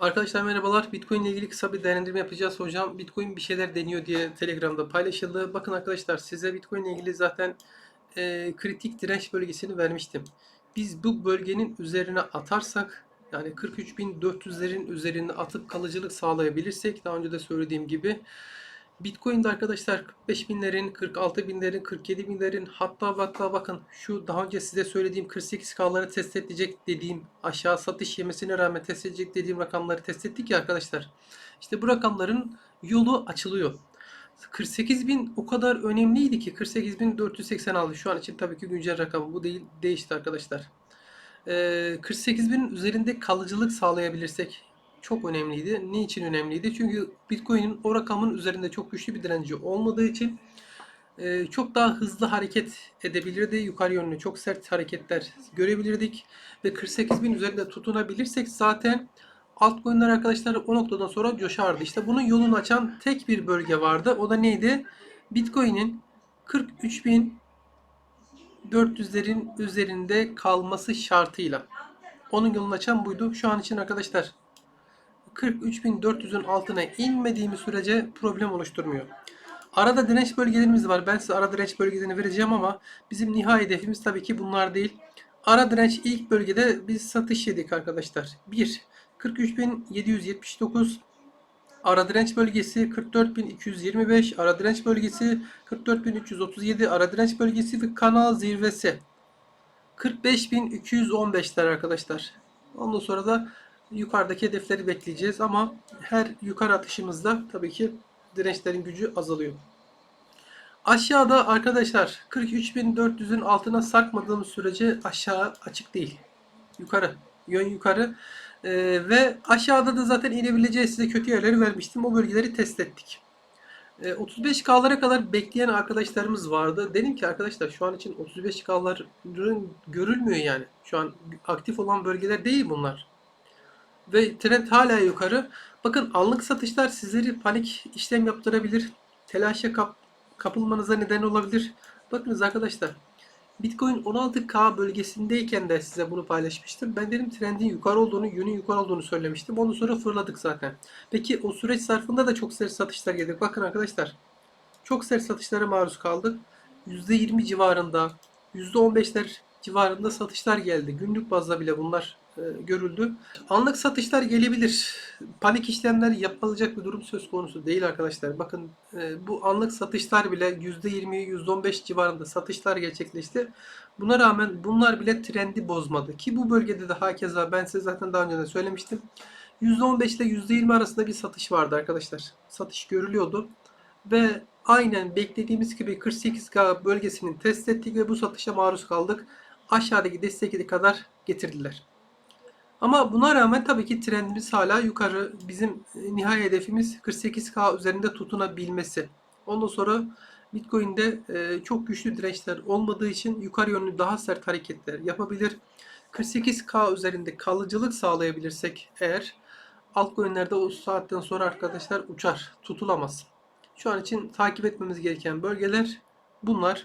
Arkadaşlar merhabalar. Bitcoin ile ilgili kısa bir değerlendirme yapacağız. Hocam Bitcoin bir şeyler deniyor diye Telegram'da paylaşıldı. Bakın arkadaşlar size Bitcoin ile ilgili zaten e, kritik direnç bölgesini vermiştim. Biz bu bölgenin üzerine atarsak yani 43.400'lerin üzerine atıp kalıcılık sağlayabilirsek daha önce de söylediğim gibi Bitcoin'de arkadaşlar 45 binlerin, 46 binlerin, 47 binlerin hatta hatta bakın şu daha önce size söylediğim 48K'ları test edecek dediğim aşağı satış yemesine rağmen test edecek dediğim rakamları test ettik ya arkadaşlar. İşte bu rakamların yolu açılıyor. 48 bin o kadar önemliydi ki 48.486 şu an için tabii ki güncel rakam bu değil değişti arkadaşlar. Ee, 48 binin üzerinde kalıcılık sağlayabilirsek çok önemliydi. Niçin önemliydi? Çünkü Bitcoin'in o rakamın üzerinde çok güçlü bir direnci olmadığı için e, çok daha hızlı hareket edebilirdi. Yukarı yönlü çok sert hareketler görebilirdik. Ve 48 bin üzerinde tutunabilirsek zaten altcoin'ler arkadaşlar o noktadan sonra coşardı. İşte bunun yolunu açan tek bir bölge vardı. O da neydi? Bitcoin'in 43.400'lerin üzerinde kalması şartıyla. Onun yolunu açan buydu. Şu an için arkadaşlar 43.400'ün altına inmediğimiz sürece problem oluşturmuyor. Arada direnç bölgelerimiz var. Ben size ara direnç bölgelerini vereceğim ama bizim nihai hedefimiz tabii ki bunlar değil. Ara direnç ilk bölgede biz satış yedik arkadaşlar. 1. 43.779 Ara direnç bölgesi 44.225 Ara direnç bölgesi 44.337 Ara direnç bölgesi ve kanal zirvesi 45.215'ler arkadaşlar. Ondan sonra da yukarıdaki hedefleri bekleyeceğiz ama her yukarı atışımızda tabii ki dirençlerin gücü azalıyor. Aşağıda arkadaşlar 43.400'ün altına sarkmadığımız sürece aşağı açık değil. Yukarı. Yön yukarı. Ee, ve aşağıda da zaten inebileceği size kötü yerleri vermiştim. O bölgeleri test ettik. Ee, 35K'lara kadar bekleyen arkadaşlarımız vardı. Dedim ki arkadaşlar şu an için 35K'ların görülmüyor yani. Şu an aktif olan bölgeler değil bunlar ve trend hala yukarı. Bakın anlık satışlar sizleri panik işlem yaptırabilir. Telaşa kap kapılmanıza neden olabilir. Bakınız arkadaşlar. Bitcoin 16K bölgesindeyken de size bunu paylaşmıştım. Ben dedim trendin yukarı olduğunu, yönün yukarı olduğunu söylemiştim. Ondan sonra fırladık zaten. Peki o süreç zarfında da çok sert satışlar geldi. Bakın arkadaşlar. Çok sert satışlara maruz kaldık. %20 civarında, %15'ler civarında satışlar geldi. Günlük bazda bile bunlar görüldü. Anlık satışlar gelebilir. Panik işlemler yapılacak bir durum söz konusu değil arkadaşlar. Bakın e, bu anlık satışlar bile %20, %15 civarında satışlar gerçekleşti. Buna rağmen bunlar bile trendi bozmadı. Ki bu bölgede de hakeza ben size zaten daha önce de söylemiştim. %15 ile %20 arasında bir satış vardı arkadaşlar. Satış görülüyordu. Ve aynen beklediğimiz gibi 48K bölgesini test ettik ve bu satışa maruz kaldık. Aşağıdaki destek kadar getirdiler. Ama buna rağmen tabii ki trendimiz hala yukarı. Bizim e, nihai hedefimiz 48K üzerinde tutunabilmesi. Ondan sonra Bitcoin'de e, çok güçlü dirençler olmadığı için yukarı yönlü daha sert hareketler yapabilir. 48K üzerinde kalıcılık sağlayabilirsek eğer altcoin'lerde o saatten sonra arkadaşlar uçar, tutulamaz. Şu an için takip etmemiz gereken bölgeler bunlar.